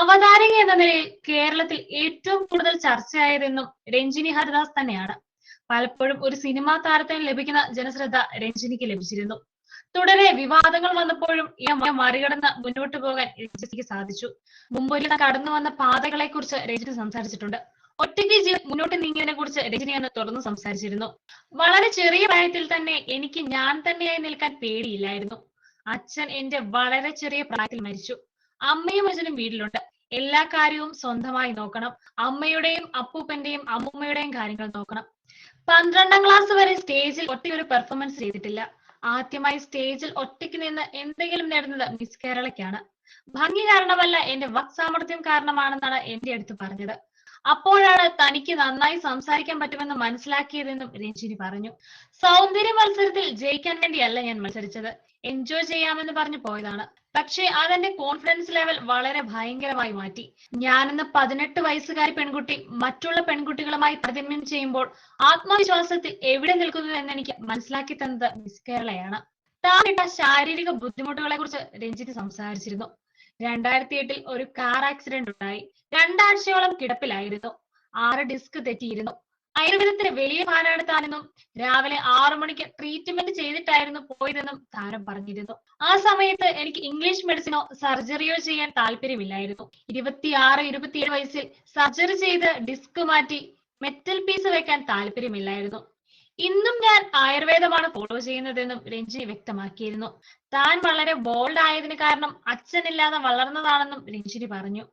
അവതാരക എന്ന നിലയിൽ കേരളത്തിൽ ഏറ്റവും കൂടുതൽ ചർച്ചയായതെന്നും രഞ്ജിനി ഹരിദാസ് തന്നെയാണ്. പലപ്പോഴും ഒരു സിനിമാ താരത്തിന് ലഭിക്കുന്ന ജനശ്രദ്ധ രഞ്ജിനിക്ക് ലഭിച്ചിരുന്നു. തുടരെ വിവാദങ്ങൾ വന്നപ്പോഴും ഈ മറികടന്ന് മുന്നോട്ട് പോകാൻ രഞ്ജിനിക്ക് സാധിച്ചു. മുമ്പൊരു കടന്നു വന്ന പാതകളെ കുറിച്ച് രഞ്ജിനി സംസാരിച്ചിട്ടുണ്ട്. ഒറ്റയ്ക്ക് മുന്നോട്ട് നീങ്ങിയതിനെ കുറിച്ച് രജനി അന്ന് തുറന്നു സംസാരിച്ചിരുന്നു. വളരെ ചെറിയ പ്രായത്തിൽ തന്നെ എനിക്ക് ഞാൻ തന്നെയായി നിൽക്കാൻ പേടിയില്ലായിരുന്നു. അച്ഛൻ എന്റെ വളരെ ചെറിയ പ്രായത്തിൽ മരിച്ചു. അമ്മയും അച്ഛനും വീട്ടിലുണ്ട്. എല്ലാ കാര്യവും സ്വന്തമായി നോക്കണം. അമ്മയുടെയും അപ്പൂപ്പന്റെയും അമ്മൂമ്മയുടെയും കാര്യങ്ങൾ നോക്കണം. പന്ത്രണ്ടാം ക്ലാസ് വരെ സ്റ്റേജിൽ ഒറ്റ ഒരു പെർഫോമൻസ് ചെയ്തിട്ടില്ല. ആദ്യമായി സ്റ്റേജിൽ ഒറ്റയ്ക്ക് നിന്ന് എന്തെങ്കിലും നേടുന്നത് മിസ് കേരളയ്ക്കാണ്. ഭംഗി കാരണമല്ല എന്റെ വക് സാമർഥ്യം കാരണമാണെന്നാണ് എന്റെ അടുത്ത് പറഞ്ഞത്. അപ്പോഴാണ് തനിക്ക് നന്നായി സംസാരിക്കാൻ പറ്റുമെന്ന് മനസ്സിലാക്കിയതെന്നും രഞ്ജിനി പറഞ്ഞു. സൗന്ദര്യ മത്സരത്തിൽ ജയിക്കാൻ വേണ്ടിയല്ല ഞാൻ മത്സരിച്ചത്. എൻജോയ് ചെയ്യാമെന്ന് പറഞ്ഞു പോയതാണ്. പക്ഷേ അതെന്റെ കോൺഫിഡൻസ് ലെവൽ വളരെ ഭയങ്കരമായി മാറ്റി. ഞാനെന്ന് പതിനെട്ട് വയസ്സുകാരി പെൺകുട്ടി മറ്റുള്ള പെൺകുട്ടികളുമായി താരതമ്യം ചെയ്യുമ്പോൾ ആത്മവിശ്വാസത്തിൽ എവിടെ നിൽക്കുന്നു എന്ന് എനിക്ക് മനസ്സിലാക്കി തന്നത് മിസ് കേരളയാണ്. താൻ ഇട്ട ശാരീരിക ബുദ്ധിമുട്ടുകളെ കുറിച്ച് രഞ്ജിത്ത് സംസാരിച്ചിരുന്നു. രണ്ടായിരത്തി എട്ടിൽ ഒരു കാർ ആക്സിഡന്റ് ഉണ്ടായി. രണ്ടാഴ്ചയോളം കിടപ്പിലായിരുന്നു. ആറ് ഡിസ്ക് തെറ്റിയിരുന്നു. ആയുർവേദത്തിന് വലിയ ഫാനാണ് താനെന്നും രാവിലെ ആറു മണിക്ക് ട്രീറ്റ്മെന്റ് ചെയ്തിട്ടായിരുന്നു പോയതെന്നും താരം പറഞ്ഞിരുന്നു. ആ സമയത്ത് എനിക്ക് ഇംഗ്ലീഷ് മെഡിസിനോ സർജറിയോ ചെയ്യാൻ താല്പര്യമില്ലായിരുന്നു. ഇരുപത്തിയാറ് ഇരുപത്തിയേഴ് വയസ്സിൽ സർജറി ചെയ്ത് ഡിസ്ക് മാറ്റി മെറ്റൽ പീസ് വെക്കാൻ താല്പര്യമില്ലായിരുന്നു. ഇന്നും ഞാൻ ആയുർവേദമാണ് ഫോളോ ചെയ്യുന്നതെന്നും രഞ്ജി വ്യക്തമാക്കിയിരുന്നു. താൻ വളരെ ബോൾഡ് ആയതിന് കാരണം അച്ഛനില്ലാതെ വളർന്നതാണെന്നും രഞ്ജിനി പറഞ്ഞു.